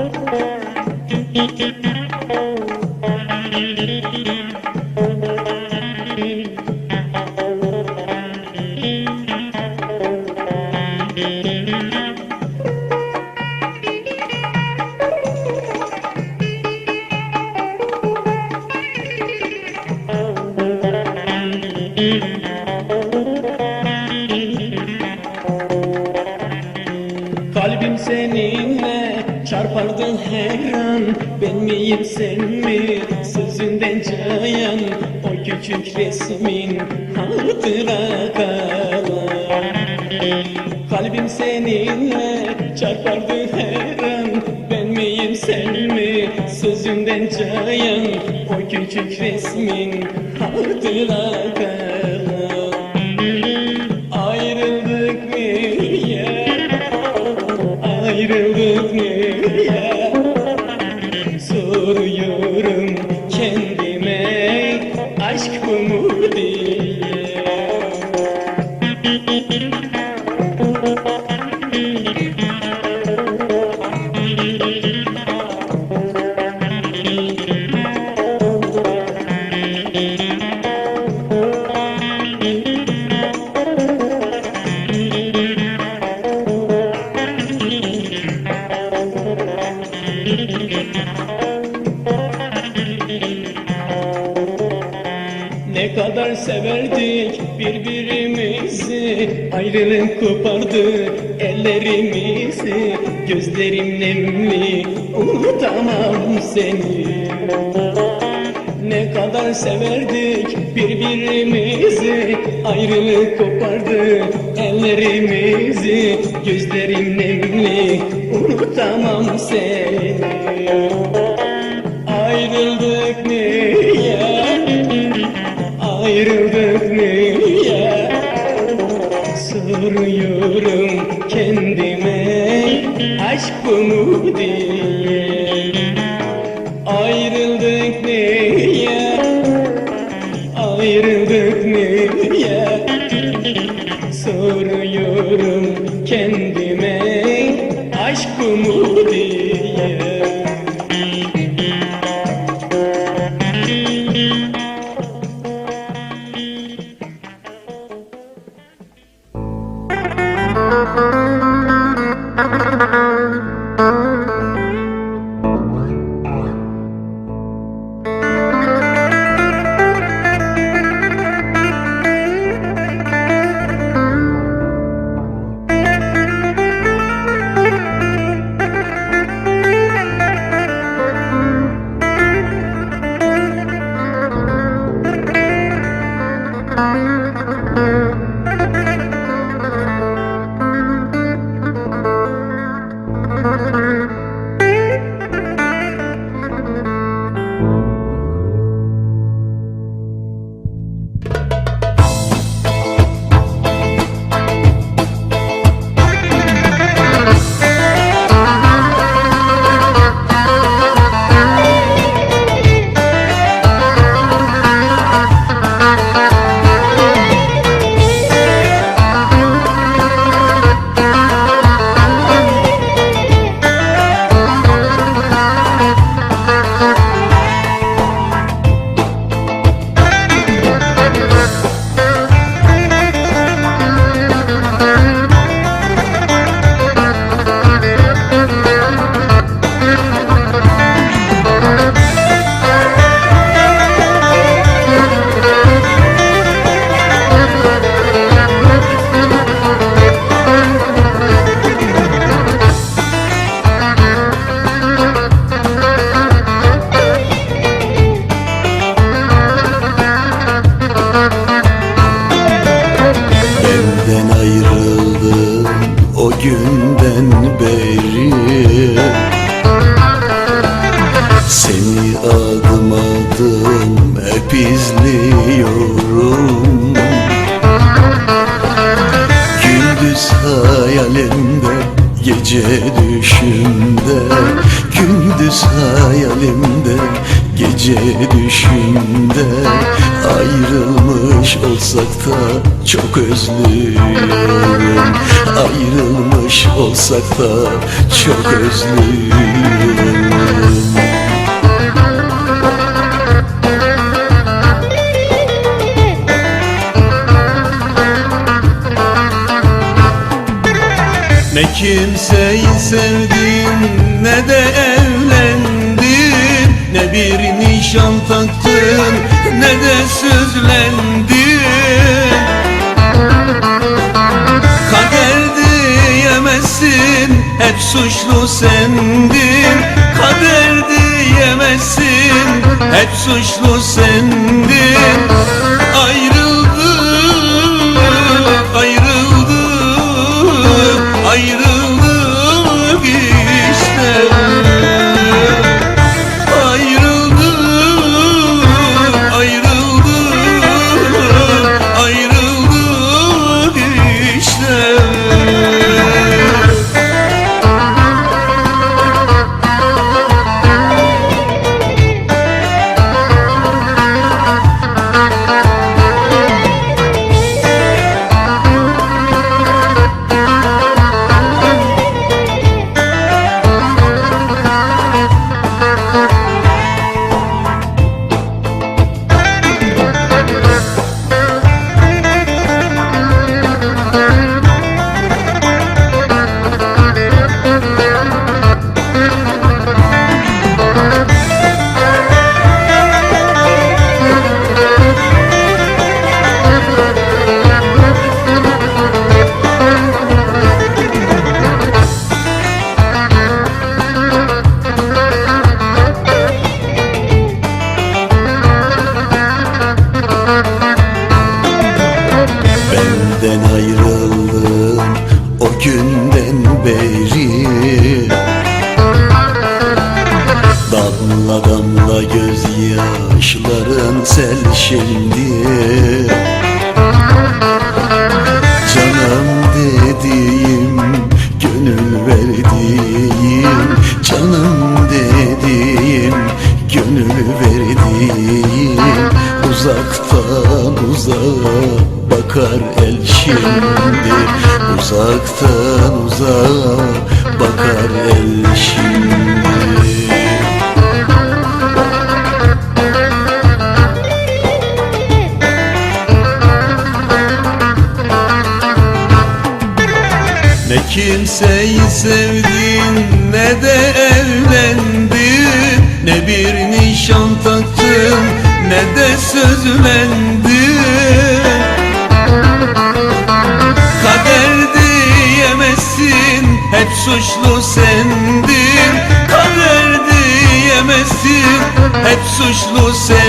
Kalbim her an Ben miyim sen mi? Sözünden cayan O küçük resmin hatıra kalan. Kalbim seninle çarpardı her an. Ben miyim sen mi? Sözünden cayan O küçük resmin hatıra kalan Ayrılık kopardı ellerimizi Gözlerim nemli unutamam seni? Ne kadar severdik birbirimizi Ayrılık kopardı ellerimizi Gözlerim nemli unutamam seni Soruyorum kendime. Aşk bu mu Música günden beri Seni adım adım hep izliyorum. Gündüz hayalimde gece düşümde. Gündüz hayalimde gece düşümde. Ayrılmış olsak da çok özlüyorum ayrılmış olsak da çok özlüyorum Ne kimseyi sevdim ne de evlendim. Ne bir nişan taktım ne de sözlendim. Suçlu sendin gözyaşların sel şimdi Canım dediğim, gönül verdiğim Canım dediğim, gönül verdiğim. Uzaktan uzağa bakar el şimdi. Uzaktan uzağa bakar el şimdi kimseyi sevdin ne de evlendin. Ne bir nişan taktın ne de sözlendin. Kader diyemezsin hep suçlu sendin. Kader diyemezsin hep suçlu sendin